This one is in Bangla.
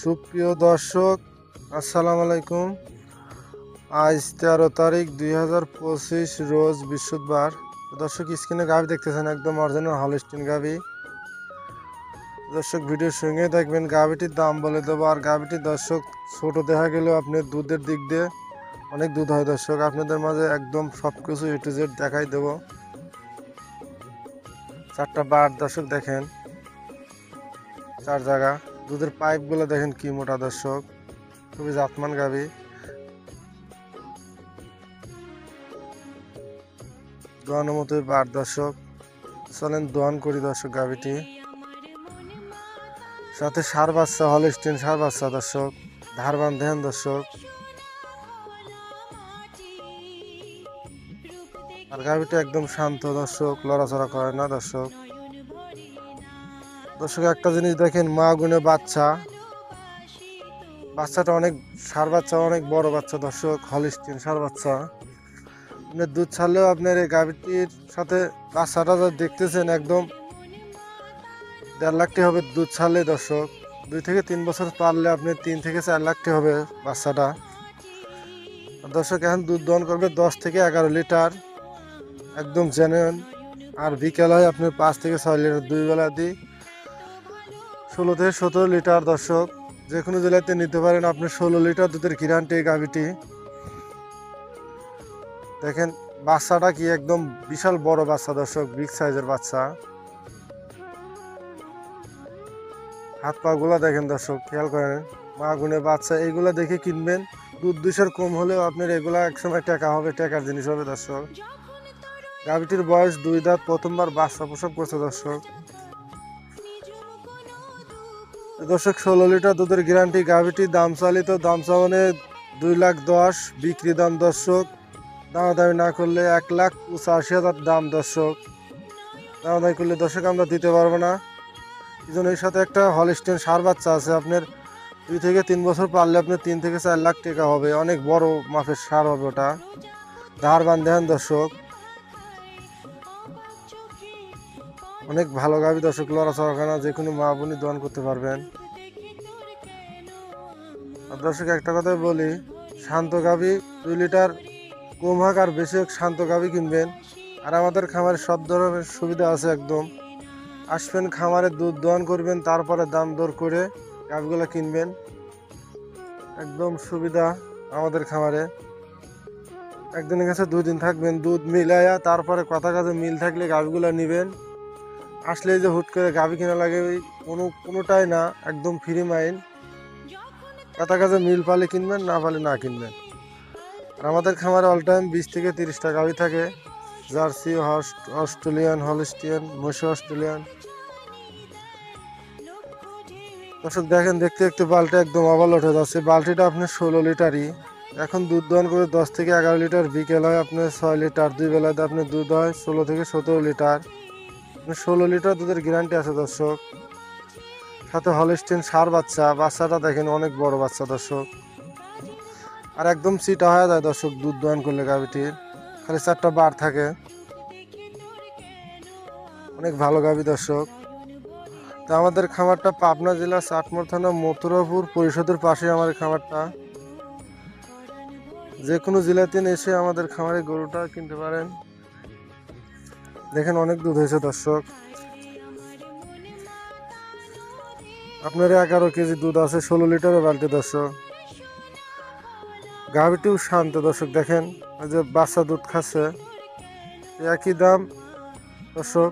সুপ্রিয় দর্শক, আসসালামু আলাইকুম। আজ তেরো তারিখ দুই হাজার পঁচিশ রোজ বৃহস্পতিবার। দর্শক, স্ক্রিনে গাভি দেখতেছেন একদম অরিজিনাল হলস্টিন গাভি দর্শক, ভিডিওর সঙ্গে দেখবেন গাভিটির দাম বলে দেবো। আর গাভিটির দর্শক, ছোট দেখা গেলেও আপনি দুধের দিক দিয়ে অনেক দুধ হয়। দর্শক, আপনাদের মাঝে একদম সব কিছু এ টু জেড দেখাই দেবো। চারটা বার দর্শক দেখেন। চার জায়গা। দুধের পাইপগুলো দেখেন কি মোটা দর্শক, খুবই জাতমান গাবি। দোয়ানোর মতোই বার দর্শক। চলেন দোয়ান করি দর্শক গাবিটি। সাথে সার বাচ্চা, হলস্টিন সার বাচ্চা দর্শক। ধার বান্ধেন দর্শক। আর গাবিটা একদম শান্ত দর্শক, লড়াচড়া করে না দর্শক। দর্শক, একটা জিনিস দেখেন, মা গুনে বাচ্চা। বাচ্চাটা অনেক, সার বাচ্চা, অনেক বড় বাচ্চা দর্শক, হলিস্টিন সার বাচ্চা। আপনার দুধ ছাড়লেও আপনার এই গাভীটির সাথে বাচ্চাটা যা দেখতেছেন একদম দেড় লাখটি হবে দুধ ছাড়লে দর্শক। দুই থেকে তিন বছর পারলে আপনি তিন থেকে চার লাখটি হবে বাচ্চাটা। দর্শক, এখন দুধ দহন করবে দশ থেকে এগারো লিটার। একদম জেনুইন আর বিকেল হয় আপনি পাঁচ থেকে ছয় লিটার, দুই বেলা দিই ষোলো থেকে সতেরো লিটার দর্শক, যে কোনো জেলাতে নিতে পারেন আপনি ষোলো লিটার দুধের গ্যারান্টি এই গাভিটি। দেখেন, বাচ্চাটা কি একদম বিশাল বড় বাচ্চা দর্শক, বিগ সাইজের বাচ্চা। হাত পা গুলা দেখেন দর্শক, খেয়াল করেন মা গুনে বাচ্চা এইগুলা দেখে কিনবেন। দুধ দুইশোর কম হলেও আপনার এগুলা একসময় টাকা হবে, টাকার জিনিস হবে দর্শক। গাভিটির বয়স দুই দাঁত, প্রথমবার বাচ্চা প্রসব করছে দর্শক। দর্শক, ষোলো লিটার দুধের গ্যারান্টি গাভিটির দাম চালিত দাম চাওয়ানে দুই লাখ দশ বিক্রি দাম দর্শক। দামাদামি না করলে এক লাখ পঁচাশি হাজার দাম দর্শক। দামাদামি করলে দর্শক, আমরা দিতে পারব না। এই জন্য এর সাথে একটা হলস্টেন সার বাচ্চা আছে আপনার, দুই থেকে তিন বছর পারলে আপনার তিন থেকে চার লাখ টাকা হবে। অনেক বড় মাপের সার হবে ওটা। ধার বান্ধেন দর্শক। অনেক ভালো গাভি দর্শক লড়াচড়া খানা যে কোনো মা বোনই দোয়ান করতে পারবেন। আর দর্শক, একটা কথা বলি, শান্ত গাভি দুই লিটার কম আর বেশি হোক শান্ত গাভি কিনবেন। আর আমাদের খামারে সব ধরনের সুবিধা আছে একদম। আসবেন খামারে, দুধ দোয়ান করবেন, তারপরে দাম দর করে গাভিগুলো কিনবেন। একদম সুবিধা আমাদের খামারে। একদিনের কাছে দুই দিন থাকবেন, দুধ মিলাইয়া তারপরে কথা কাজে মিল থাকলে গাভিগুলো নেবেন। আসলে যে হুট করে গাভি কেনা লাগে কোনো, কোনোটাই না, একদম ফ্রি মাইন্ড কথা কাজে মিল পালে কিনবেন, না পালে না কিনবেন। আর আমাদের খামারে অল টাইম বিশ থেকে তিরিশটা গাভি থাকে। জার্সি অস্ট্রেলিয়ান, হলিস্টিয়ান মশি অস্ট্রেলিয়ান। দর্শক, দেখেন, দেখতে দেখতে বালতি একদম অবাল উঠে যাচ্ছে। বালতিটা আপনার ষোলো লিটারই। এখন দুধ দহন করে দশ থেকে এগারো লিটার বিকেল হয়, আপনার ছয় লিটার। দুই বেলাতে আপনার দুধ হয় ষোলো থেকে সতেরো লিটার। ষোলো লিটার দুধের গ্যারান্টি আছে দর্শক। সাথে হলিস্টিন সার বাচ্চা, বাচ্চাটা দেখেন অনেক বড় বাচ্চা দর্শক। আর একদম সিটা হয়ে যায় দর্শক দুধ দহন করলে গাভিটির। খালি চারটা বার থাকে। অনেক ভালো গাভি দর্শক। তো আমাদের খামারটা পাবনা জেলা চাটমোর থানা মথুরাপুর পরিষদের পাশে আমাদের খামারটা। যে কোনো জেলাতে এসে আমাদের খামারে গরুটা কিনতে পারেন। দেখেন অনেক দুধ হয়েছে, দর্শক। আপনার এগারো কেজি দুধ আছে, ষোলো লিটারের বালতি, দর্শক। গাভিটিও শান্ত, দর্শক, দেখেন। যে বাচ্চা দুধ খাচ্ছে, একই দাম, দর্শক।